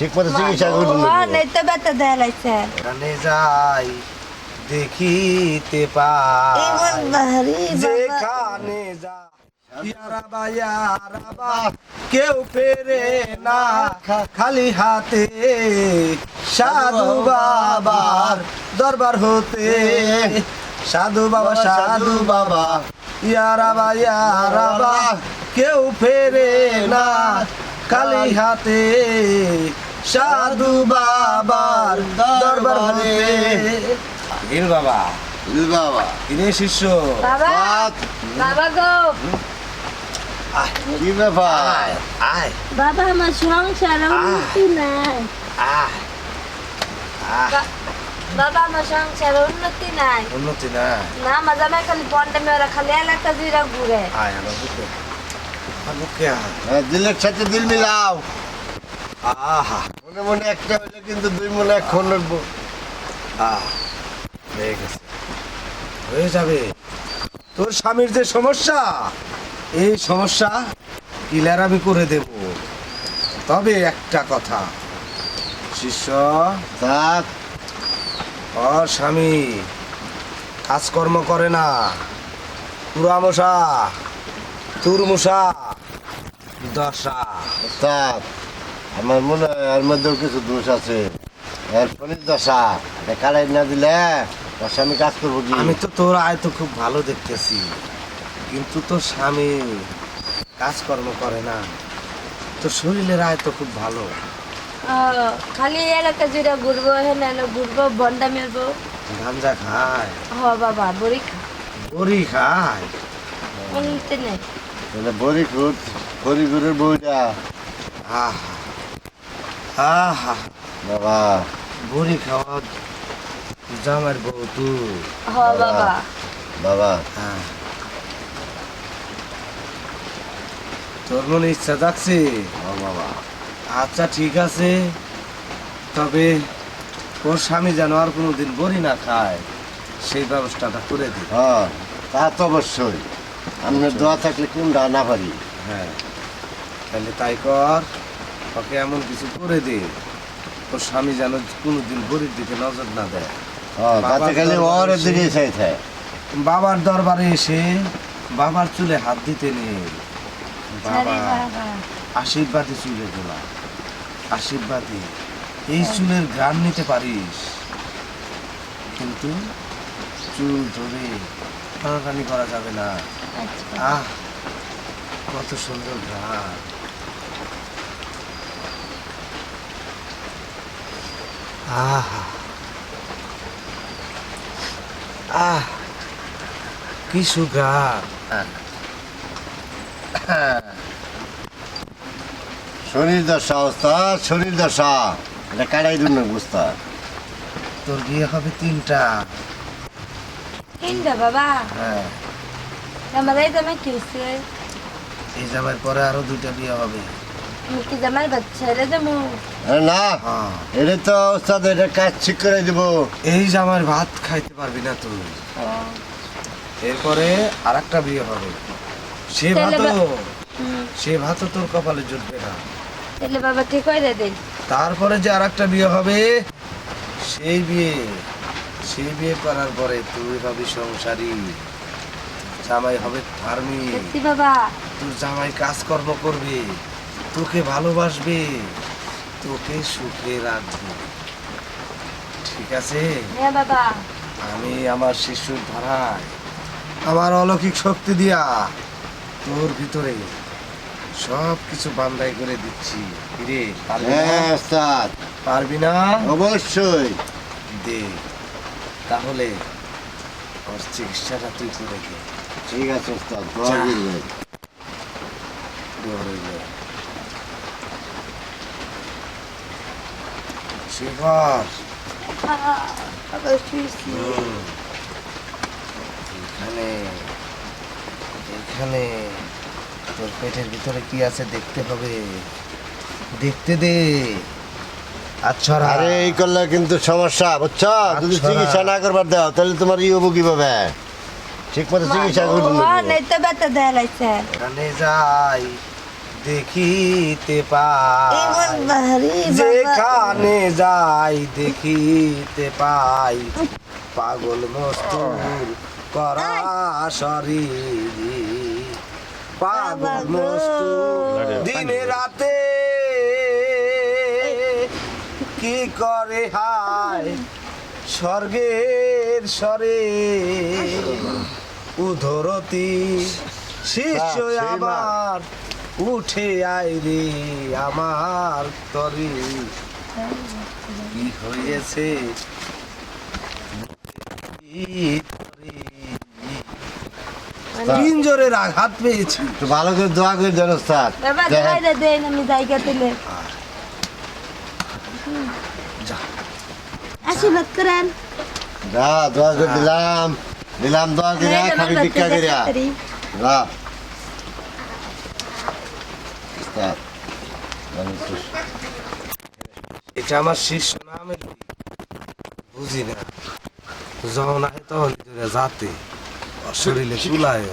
ঠিক মতো চিকিৎসা করুন লাগছে। যাই দেখিতে পাই। যেখানে যা ইয়ারাবা ইয়ারাবা কেউ ফেরে না। খালি হাতে সাধু বাবার দরবার হতে। সাধু বাবা সাধু বাবা ইয়ারাবা ইয়ারাবা কেউ ফেরে না। খালি হাতে সাধু বাবার দরবার। এর বাবা। বাবা। ইনে শিষ্য। বাবা বাবা গো। কি ব্যাপার? আয় বাবা আমার সংসার উন্নতি নাই। বাবা আমার সংসার উন্নতি নাই। উন্নতি না না আমার জামাই খালি বন্ডে মেয়েরা খালি এলাকা জুড়ে ঘুরে। আয় আমার বুকে। আমার বুকে হ্যাঁ, দিলের সাথে দিল মিলাও। আহা। মনে মনে একটা হইলে কিন্তু দুই মনে এক খন লাগবো আহ হয়ে গেছে। হয়ে যাবে। তোর স্বামীর যে সমস্যা এই সমস্যা ক্লিয়ার আমি করে দেব। তবে একটা কথা। শিষ্য থাক ওর স্বামী কাজকর্ম করে না। পুরা মশা তুর মশা দশা। থাক আমার মনে হয় এর মধ্যেও কিছু দোষ আছে। এর ফোনের দশা এটা কালাই না দিলে দশা আমি কাজ করব কি? আমি তো তোর আয় তো খুব ভালো দেখতেছি কিন্তু তোর স্বামী কাজকর্ম করে না। তোর শরীরের আয় তো খুব ভালো। খালি এলাকা জুড়ে ঘুরবো হেন ঘুরবো বন্ডা মেরবো গাঞ্জা খায়? হ বাবা বড়ি খা। বড়ি খায়? উন্নতি নেই। বড়ি খুঁট বড়ি খুঁটের বইটা। আহা। আহা বাবা বড়ি খাওয়া জামার বউ হ বাবা। বাবা হ্যাঁ। তোর মনে ইচ্ছা থাকছে বাবা। আচ্ছা ঠিক আছে। তবে ওর স্বামী যেন আর কোনোদিন বড়ি না খায় সেই ব্যবস্থাটা করে দিই হ্যাঁ তা তো অবশ্যই। আপনার দোয়া থাকলে কোনটা না পারি। হ্যাঁ তাহলে তাই কর। ওকে এমন কিছু করে দে। ওর স্বামী যেন কোনোদিন বড়ির দিকে নজর না দেয়। হ্যাঁ। বাবার দরবারে এসে বাবার চুলে হাত দিতে নেই বাবা বাবা। আশীর্বাদী চুলে গোলা। আশীর্বাদী এই চুলের গান নিতে পারিস। কিন্তু চুল ধরে টানাটানি করা যাবে না। আচ্ছা। আহ কত সুন্দর গান আহা। আহ কি সুগার। শরীর দশা অবস্থা শরীর দশা। এটা কাটাই দিন না বুঝতা তোর বিয়ে হবে তিনটা। তিনটা বাবা? হ্যাঁ। আমার এই জামাই কি হয়েছে? এই জামার পরে আরও দুইটা বিয়ে হবে। না এটা তো ওস্তাদ এটা কাজ ঠিক করে দিব। এই জামার ভাত খাইতে পারবি না তুই। এরপরে আর একটা বিয়ে হবে। সে ভাতও সে ভাতও তোর কপালে জুটবে না। তাহলে বাবা ঠিক হয়ে দেন তারপরে যে আর একটা বিয়ে হবে সেই বিয়ে। সেই বিয়ে করার পরে তুই ভাবি সংসারী। জামাই হবে ফার্মি বাবা। তোর জামাই কাজকর্ম করবে। তোকে ভালোবাসবে তোকে সুখে রাখবে। ঠিক আছে? হ্যাঁ বাবা আমি আমার শিশুর ধারায় আমার অলৌকিক শক্তি দিয়া তোর ভিতরে সব কিছু বান্দাই করে দিচ্ছি। কিরে পারবি না? হ্যাঁ ওস্তাদ পারবি না? অবশ্যই। দে তাহলে ওর চিকিৎসাটা তুই করে দে। ঠিক আছে ওস্তাদ দোয়া করবেন। দোয়া রইল। বাবা শুয়েছি হুম। এখানে এখানে তোর পেটের ভিতরে কি আছে দেখতে হবে দেখতে দে। আচ্ছা আরে এই করলে কিন্তু সমস্যা বুঝছ? যদি। চিকিৎসা না করবার দাও তাহলে তোমার ই হব কীভাবে? ঠিক মতো চিকিৎসা নেই তো বেতা দেয়া লাগছে যাই দেখিতে পাই। যেখানে যাই দেখিতে পাই। পাগল মস্তুর করা শরীর পাগল মস্তুর দিনে রাতে কি করে হায়? স্বর্গের স্বরে উধরতি শিষ্য। আমার উঠে আয় রে আমার তরি। কি হয়েছে? পিঞ্জরের আঘাত পেয়েছি। ভালো করে দোয়া করে দেন আমি জায়গা তুলে। আশীর্বাদ করেন। যা দোয়া করে দিলাম। দিলাম দোয়া করে খাবি ভিক্ষা করিয়া যা ওস্তাদ, আমি তো- এটা আমার শিষ্য নাম বুঝি না। যখন আহে তখন যাতে শরীরে চুলায়